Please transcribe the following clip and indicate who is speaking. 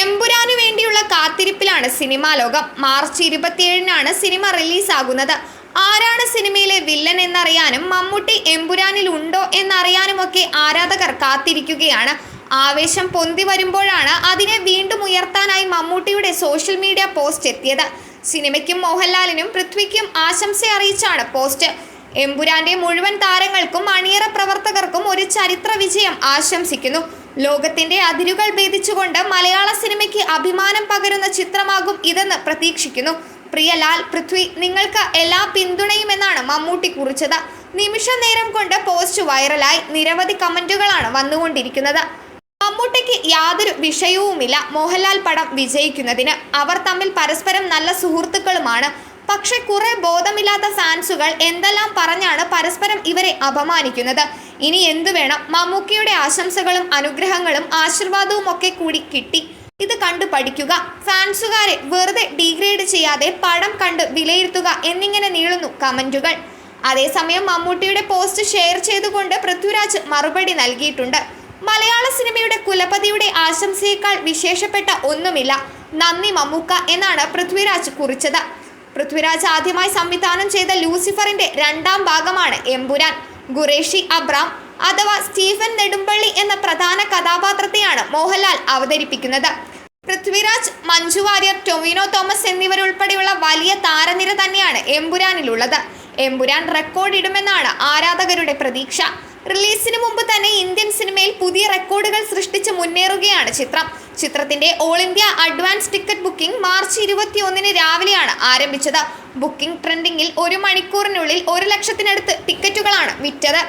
Speaker 1: എമ്പുരാനു വേണ്ടിയുള്ള കാത്തിരിപ്പിലാണ് സിനിമാ ലോകം. മാർച്ച് ഇരുപത്തിയേഴിനാണ് സിനിമ റിലീസാകുന്നത്. ആരാണ് സിനിമയിലെ വില്ലൻ എന്നറിയാനും മമ്മൂട്ടി എമ്പുരാനിൽ ഉണ്ടോ എന്നറിയാനുമൊക്കെ ആരാധകർ കാത്തിരിക്കുകയാണ്. ആവേശം പൊന്തി വരുമ്പോഴാണ് അതിനെ വീണ്ടും ഉയർത്താനായി മമ്മൂട്ടിയുടെ സോഷ്യൽ മീഡിയ പോസ്റ്റ് എത്തിയത്. സിനിമയ്ക്കും മോഹൻലാലിനും പൃഥ്വിക്കും ആശംസ അറിയിച്ചാണ് പോസ്റ്റ്. എമ്പുരാന്റെ മുഴുവൻ താരങ്ങൾക്കും അണിയറ പ്രവർത്തകർക്കും ഒരു ചരിത്ര വിജയം ആശംസിക്കുന്നു. ലോകത്തിന്റെ അതിരുകൾ ഭേദിച്ചുകൊണ്ട് മലയാള സിനിമയ്ക്ക് അഭിമാനം പകരുന്ന ചിത്രമാകും ഇതെന്ന് പ്രതീക്ഷിക്കുന്നു. പ്രിയ ലാൽ പൃഥ്വി നിങ്ങൾക്ക് എല്ലാ പിന്തുണയുമെന്നാണ് മമ്മൂട്ടി കുറിച്ചത്. നിമിഷ നേരം കൊണ്ട് പോസ്റ്റ് വൈറലായി നിരവധി കമന്റുകളാണ് വന്നുകൊണ്ടിരിക്കുന്നത്. മമ്മൂട്ടിക്ക് യാതൊരു വിഷയവുമില്ല മോഹൻലാൽ പടം വിജയിക്കുന്നതിന്. അവർ തമ്മിൽ പരസ്പരം നല്ല സുഹൃത്തുക്കളുമാണ്. പക്ഷെ കുറെ ബോധമില്ലാത്ത ഫാൻസുകൾ എന്തെല്ലാം പറഞ്ഞാണ് പരസ്പരം ഇവരെ അപമാനിക്കുന്നത്? ഇനി എന്തു വേണം? മമ്മൂക്കയുടെ ആശംസകളും അനുഗ്രഹങ്ങളും ആശീർവാദവും ഒക്കെ കൂടി കിട്ടി. ഇത് കണ്ടു പഠിക്കുക. ഫാൻസുകാരെ വെറുതെ ഡീഗ്രേഡ് ചെയ്യാതെ പടം കണ്ട് വിലയിരുത്തുക എന്നിങ്ങനെ നീളുന്നു കമന്റുകൾ അതേസമയം മമ്മൂട്ടിയുടെ പോസ്റ്റ് ഷെയർ ചെയ്തുകൊണ്ട് പൃഥ്വിരാജ് മറുപടി നൽകിയിട്ടുണ്ട്. മലയാള സിനിമയുടെ കുലപതിയുടെ ആശംസയേക്കാൾ വിശേഷപ്പെട്ട ഒന്നുമില്ല. നന്ദി മമ്മൂക്ക എന്നാണ് പൃഥ്വിരാജ് കുറിച്ചത്. പൃഥ്വിരാജ് ആദ്യമായി സംവിധാനം ചെയ്ത ലൂസിഫറിന്റെ രണ്ടാം ഭാഗമാണ് എമ്പുരാൻ. ഖുറേഷി അബ്രാം അഥവാ സ്റ്റീഫൻ നെടുമ്പള്ളി എന്ന പ്രധാന കഥാപാത്രത്തെയാണ് മോഹൻലാൽ അവതരിപ്പിക്കുന്നത്. പൃഥ്വിരാജ് മഞ്ജു വാര്യർ ടൊവിനോ തോമസ് എന്നിവരുൾപ്പെടെയുള്ള വലിയ താരനിര തന്നെയാണ് എമ്പുരാനിലുള്ളത്. എമ്പുരാൻ റെക്കോർഡ് ഇടുമെന്നാണ് ആരാധകരുടെ പ്രതീക്ഷ. റിലീസിന് മുമ്പ് തന്നെ ഇന്ത്യൻ സിനിമയിൽ പുതിയ റെക്കോർഡുകൾ സൃഷ്ടിച്ച് മുന്നേറുകയാണ് ചിത്രം. ചിത്രത്തിന്റെ all India advance ticket booking March ഇരുപത്തി ഒന്നിന് രാവിലെയാണ് ആരംഭിച്ചത്. ബുക്കിംഗ് ട്രെൻഡിങ്ങിൽ ഒരു മണിക്കൂറിനുള്ളിൽ ഒരു ലക്ഷത്തിനടുത്ത് ടിക്കറ്റുകളാണ് വിറ്റത്.